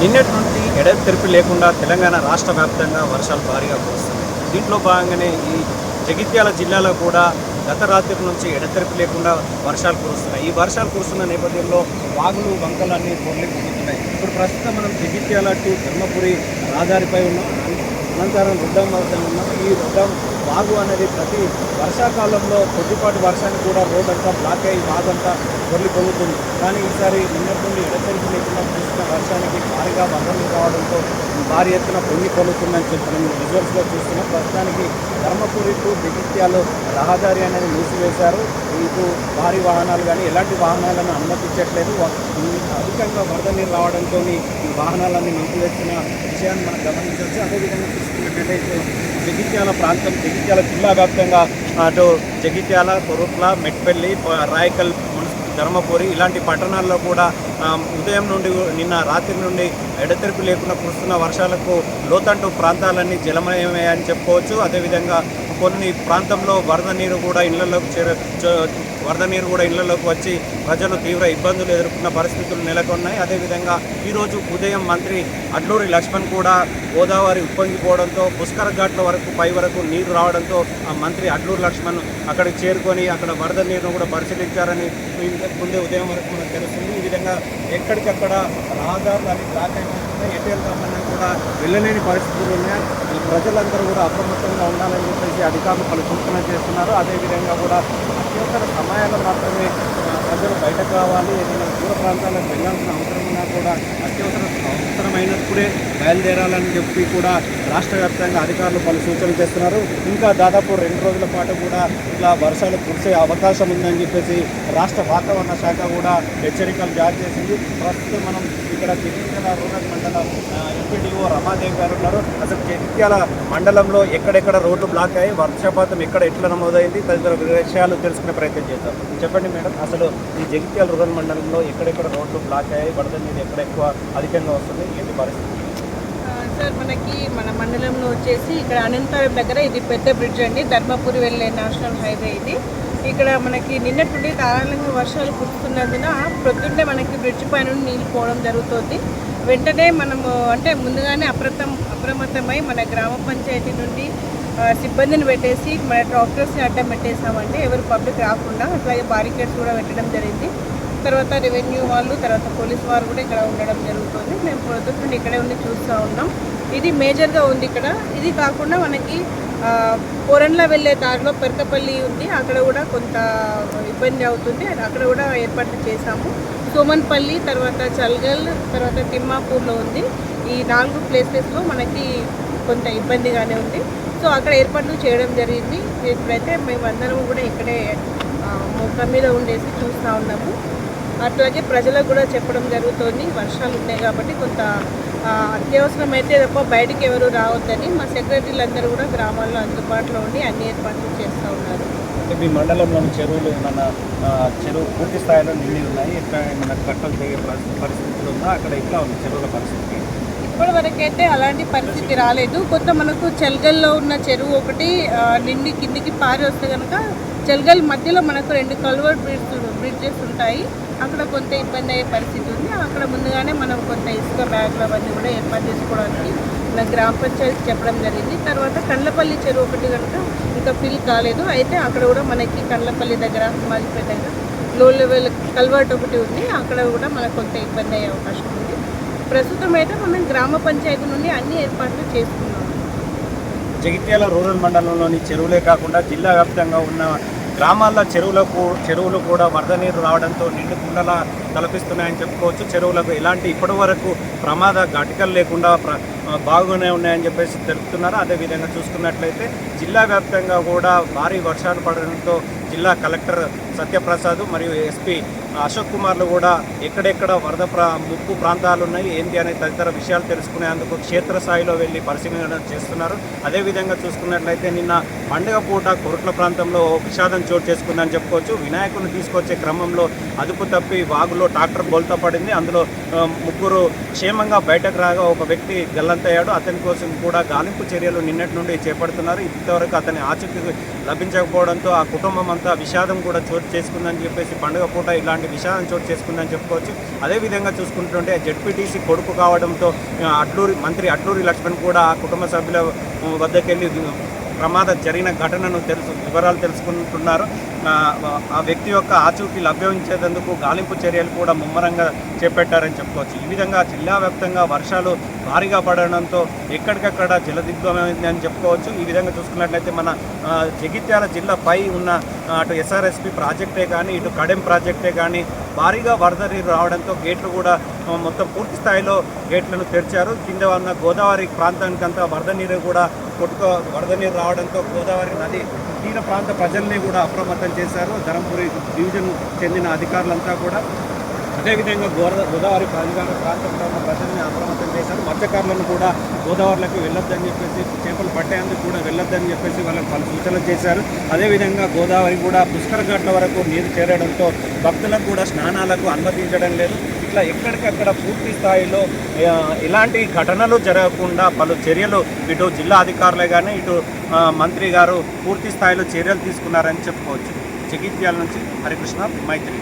నిన్నటి నుండి ఎడతెరిపి లేకుండా తెలంగాణ రాష్ట్ర వ్యాప్తంగా వర్షాలు భారీగా కురుస్తున్నాయి. దీంట్లో భాగంగానే ఈ జగిత్యాల జిల్లాలో కూడా గత రాత్రి నుంచి ఎడతెరిపి లేకుండా వర్షాలు కురుస్తున్నాయి. ఈ వర్షాలు కురుస్తున్న నేపథ్యంలో వాగులు వంకలన్నీ పొరలి పొందుతున్నాయి ఇప్పుడు ప్రస్తుతం మనం జగిత్యాల టు ధర్మపురి రహదారిపై ఉన్నాం. అనంతరం రుద్దాం వద్ద ఉన్నాం. ఈ రుద్దాం వాగు అనేది ప్రతి వర్షాకాలంలో కొద్దిపాటి వర్షానికి కూడా రోడ్ అంతా బ్లాక్ అయ్యి వాగంతా కొల్లి పొందుతుంది కానీ ఈసారి నిన్నటి నుండి ఎడతెరిపి లేకుండా చూసిన వర్షానికి భారీగా వరదలు కావడంతో భారీ ఎత్తున పొంగి పొందుతుందని చెప్పి మనం విజువల్స్లో చూస్తున్నాం. ప్రస్తుతానికి ధర్మపురి టు జగిత్యాలు రహదారి అనేది మూసివేశారు. మీకు భారీ వాహనాలు కానీ ఎలాంటి వాహనాలను అనుమతించట్లేదు. అధికంగా వరద నీరు రావడంతో ఈ వాహనాలన్నీ నిలిపివేసిన విషయాన్ని మనం గమనించవచ్చు. అదేవిధంగా చూసుకున్నట్లయితే జగిత్యాల ప్రాంతం జగిత్యాల జిల్లా వ్యాప్తంగా అటు జగిత్యాల కొరుట్ల మెట్పల్లి రాయకల్ ధర్మపురి ఇలాంటి పట్టణాల్లో కూడా ఉదయం నుండి నిన్న రాత్రి నుండి ఎడతెరిపి లేకుండా కురుస్తున్న వర్షాలకు లోతంటు ప్రాంతాలన్నీ జలమయమే అని చెప్పుకోవచ్చు. అదేవిధంగా కొన్ని ప్రాంతంలో వరద నీరు కూడా ఇళ్ళలోకి చేర వరద నీరు కూడా ఇళ్ళలోకి వచ్చి ప్రజలు తీవ్ర ఇబ్బందులు ఎదుర్కొన్న పరిస్థితులు నెలకొన్నాయి. అదేవిధంగా ఈరోజు ఉదయం మంత్రి అడ్లూరి లక్ష్మణ్ కూడా గోదావరి ఉప్పొంగిపోవడంతో పుష్కర ఘాట్ల వరకు పై వరకు నీరు రావడంతో ఆ మంత్రి అడ్లూరు లక్ష్మణ్ అక్కడికి చేరుకొని అక్కడ వరద నీరును కూడా పరిశీలించారని ముందే ఉదయం వరకు మనకు తెలుస్తుంది. ఈ విధంగా ఎక్కడికక్కడ రహదారులు అన్ని బ్లాక్ అయిపోతున్నాయి. ఎటు వెళ్తామన్నా కూడా వెళ్ళలేని పరిస్థితులు ఉన్నాయి. ఈ ప్రజలందరూ కూడా అప్రమత్తంగా ఉండాలని చెప్పేసి అధికారులు పలు సూచనలు చేస్తున్నారు. అదేవిధంగా కూడా అత్యవసర సమయాల్లో మాత్రమే ప్రజలు బయటకు రావాలి ఏదైనా దూర ప్రాంతాలకు వెళ్ళాల్సిన అవసరం ఉన్నా కూడా అత్యవసర అవసరమైనప్పుడే బయలుదేరాలని చెప్పి కూడా రాష్ట్ర వ్యాప్తంగా అధికారులు పలు సూచనలు చేస్తున్నారు. ఇంకా దాదాపు రెండు రోజుల పాటు కూడా ఇట్లా వర్షాలు కురిసే అవకాశం ఉందని చెప్పేసి రాష్ట్ర వాతావరణ శాఖ కూడా హెచ్చరికలు జారీ చేసింది. ప్రస్తుతం మనం ఇక్కడ జగిత్యాల రూరల్ మండలం ఎంపీడీఓ రమాదేవి గారు ఉన్నారు. అసలు జగిత్యాల మండలంలో ఎక్కడెక్కడ రోడ్లు బ్లాక్ అయ్యి వర్షపాతం ఎక్కడ ఎట్లా నమోదైంది తదితర విషయాలు తెలుసుకునే ప్రయత్నం చేద్దాం. చెప్పండి మేడం అసలు ఈ జగిత్యాల రూరల్ మండలంలో ఎక్కడెక్కడ రోడ్లు బ్లాక్ అయ్యాయి వరద నీరు ఎక్కడ ఎక్కువ అధికంగా వస్తుంది ఏంటి పరిస్థితి? ఆ, సార్ మనకి మన మండలంలో వచ్చేసి ఇక్కడ అనంతపురం దగ్గర ఇది పెద్ద బ్రిడ్జ్ అండి ధర్మపురి వెళ్ళే నేషనల్ హైవే ఇది. ఇక్కడ మనకి నిన్నటి నుండి ధారాళంగా వర్షాలు కురుస్తున్నందున ప్రొద్దున్నే మనకి బ్రిడ్జ్ పైన నీళ్ళు పోవడం జరుగుతుంది. వెంటనే మనము అంటే ముందుగానే అప్రతం అప్రమత్తమై మన గ్రామ పంచాయతీ నుండి సిబ్బందిని పెట్టేసి మన ట్రాక్టర్స్ని అడ్డం పెట్టేసామండి ఎవరు పబ్లిక్ రాకుండా అట్లాగే బారికేడ్స్ కూడా పెట్టడం జరిగింది. తర్వాత రెవెన్యూ వాళ్ళు తర్వాత పోలీస్ వారు కూడా ఇక్కడ ఉండడం జరుగుతుంది. మేము ప్రొద్దున నుండి ఇక్కడే ఉండి చూస్తూ ఉన్నాం. ఇది మేజర్గా ఉంది ఇక్కడ. ఇది కాకుండా మనకి ఆ, వెళ్ళే దారిలో పెరకపల్లి ఉంది. అక్కడ కూడా కొంత ఇబ్బంది అవుతుంది. అక్కడ కూడా ఏర్పాట్లు చేశాము. సోమన్పల్లి తర్వాత చల్గల్ తర్వాత తిమ్మాపూర్లో ఉంది. ఈ నాలుగు ప్లేసెస్లో మనకి కొంత ఇబ్బందిగానే ఉంది. సో అక్కడ ఏర్పాట్లు చేయడం జరిగింది. ఇప్పుడైతే మేమందరం కూడా ఇక్కడే మొక్క మీద ఉండేసి చూస్తూ ఉన్నాము. అట్లాగే ప్రజలకు కూడా చెప్పడం జరుగుతుంది. వర్షాలు ఉన్నాయి కాబట్టి కొంత అత్యవసరమైతే తప్ప బయటికి ఎవరు రావద్దని మా సెక్రటరీలందరూ కూడా గ్రామాల్లో అందుబాటులో ఉండి అన్ని ఏర్పాట్లు చేస్తూ ఉన్నారు. మీ మండలంలోని చెరువులు ఏమన్నా చెరువు పూర్తి స్థాయిలో నిండి ఉన్నాయి? ఎట్లా ఏమైనా కట్టలు తెగే పరిస్థితులు ఉందా? అక్కడ ఎట్లా ఉంది చెరువుల పరిస్థితి? ఇప్పటివరకైతే అలాంటి పరిస్థితి రాలేదు. కొంత మనకు చెల్గల్లో ఉన్న చెరువు ఒకటి నిండి కిందికి పారి వస్తే కనుక చెల్గల్ మధ్యలో మనకు రెండు కల్వర్ బ్రిడ్జ్ బ్రిడ్జెస్ ఉంటాయి. అక్కడ కొంత ఇబ్బంది అయ్యే పరిస్థితి ఉంది. అక్కడ ముందుగానే మనం కొంత ఇసుక బ్యాగులు అవన్నీ కూడా ఏర్పాటు చేసుకోవడానికి మన గ్రామ పంచాయతీ చెప్పడం జరిగింది. తర్వాత కండ్లపల్లి చెరువు ఒకటి కనుక ఇంకా ఫిల్ కాలేదు. అయితే అక్కడ కూడా మనకి కండ్లపల్లి దగ్గర మాజిపేట దగ్గర లో లెవెల్ కల్వర్ట్ ఒకటి ఉంది. అక్కడ కూడా మనకు కొంత ఇబ్బంది అయ్యే అవకాశం ఉంది. ప్రస్తుతం అయితే మనం గ్రామ పంచాయతీ నుండి అన్ని ఏర్పాట్లు చేసుకున్నాం. జగిత్యాల రూరల్ మండలంలోని చెరువులే కాకుండా జిల్లా వ్యాప్తంగా ఉన్న గ్రామాల్లో చెరువులకు చెరువులు కూడా వరద నీరు రావడంతో నిండుకుండలా తలపిస్తున్నాయని చెప్పుకోవచ్చు. చెరువులకు ఎలాంటి ఇప్పటి వరకు ప్రమాద ఘటకలు లేకుండా ప్ర బాగునే ఉన్నాయని చెప్పేసి తెలుపుతున్నారు. అదేవిధంగా చూసుకున్నట్లయితే జిల్లా వ్యాప్తంగా కూడా భారీ వర్షాలు పడడంతో జిల్లా కలెక్టర్ సత్యప్రసాద్ మరియు ఎస్పీ అశోక్ కుమార్లు కూడా ఎక్కడెక్కడ వరద ప్రా ముప్పు ప్రాంతాలు ఉన్నాయి ఏంటి అనే తదితర విషయాలు తెలుసుకునేందుకు క్షేత్రస్థాయిలో వెళ్ళి పరిశీలన చేస్తున్నారు. అదేవిధంగా చూసుకున్నట్లయితే నిన్న పండుగ పూట కొరట్ల ప్రాంతంలో విషాదం చోటు చేసుకుందని చెప్పుకోవచ్చు. వినాయకుని తీసుకొచ్చే క్రమంలో అదుపు తప్పి వాగులో ట్రాక్టర్ బోల్తా పడింది. అందులో ముగ్గురు క్షేమంగా బయటకు రాగా ఒక వ్యక్తి గల్లంతయ్యాడు. అతని కోసం కూడా గాలింపు చర్యలు నిన్నటి నుండి చేపడుతున్నారు. ఇంతవరకు అతని ఆచూకీ లభించకపోవడంతో ఆ కుటుంబం అంతా విషాదం కూడా చోటు చేసుకుందని చెప్పేసి పండుగ పూట ఇలాంటి విషాదం చోటు చేసుకుందని చెప్పుకోవచ్చు. అదేవిధంగా చూసుకుంటుంటే జడ్పీటీసీ కొడుకు కావడంతో అట్లూరి మంత్రి అట్లూరి లక్ష్మణ్ కూడా ఆ కుటుంబ సభ్యుల వద్దకెళ్ళి ప్రమాదం జరిగిన ఘటనను తెలుసు వివరాలు తెలుసుకుంటున్నారు. ఆ, వ్యక్తి యొక్క ఆచూకీ లభ్యించేందుకు గాలింపు చర్యలు కూడా ముమ్మరంగా చేపట్టారని చెప్పుకోవచ్చు. ఈ విధంగా జిల్లా వ్యాప్తంగా వర్షాలు భారీగా పడడంతో ఎక్కడికక్కడ జలదిగ్గమైందని చెప్పుకోవచ్చు. ఈ విధంగా చూసుకున్నట్లయితే మన జగిత్యాల జిల్లాపై ఉన్న అటు ఎస్ఆర్ఎస్పి ప్రాజెక్టే కానీ ఇటు కడెం ప్రాజెక్టే కానీ భారీగా వరద నీరు రావడంతో గేట్లు కూడా మొత్తం పూర్తి స్థాయిలో గేట్లను తెరిచారు. కింద ఉన్న గోదావరి ప్రాంతానికంతా వరద నీరు కూడా కొట్టుకో వరద నీరు రావడంతో గోదావరి నది తీర ప్రాంత ప్రజల్ని కూడా అప్రమత్తం చేశారు. ధర్మపురి డివిజన్ చెందిన అధికారులంతా కూడా అదేవిధంగా గోదా గోదావరి ప్రాంతాల ప్రాంతంలో ఉన్న ప్రజల్ని అప్రమత్తం చేశారు. మత్స్యకారులను కూడా గోదావరిలోకి వెళ్ళొద్దని చెప్పేసి చేపలు పట్టేందుకు కూడా వెళ్ళొద్దని చెప్పేసి వాళ్ళకి పలు సూచనలు చేశారు. అదేవిధంగా గోదావరి కూడా పుష్కర ఘాట్ల వరకు నీరు చేరడంతో భక్తులకు కూడా స్నానాలకు అనుమతించడం లేదు. ఇట్లా ఎక్కడికక్కడ పూర్తి స్థాయిలో ఇలాంటి ఘటనలు జరగకుండా పలు చర్యలు ఇటు జిల్లా అధికారులే కానీ ఇటు మంత్రి గారు పూర్తి స్థాయిలో చర్యలు తీసుకున్నారని చెప్పుకోవచ్చు. జగిత్యాల నుంచి హరికృష్ణ మైత్రి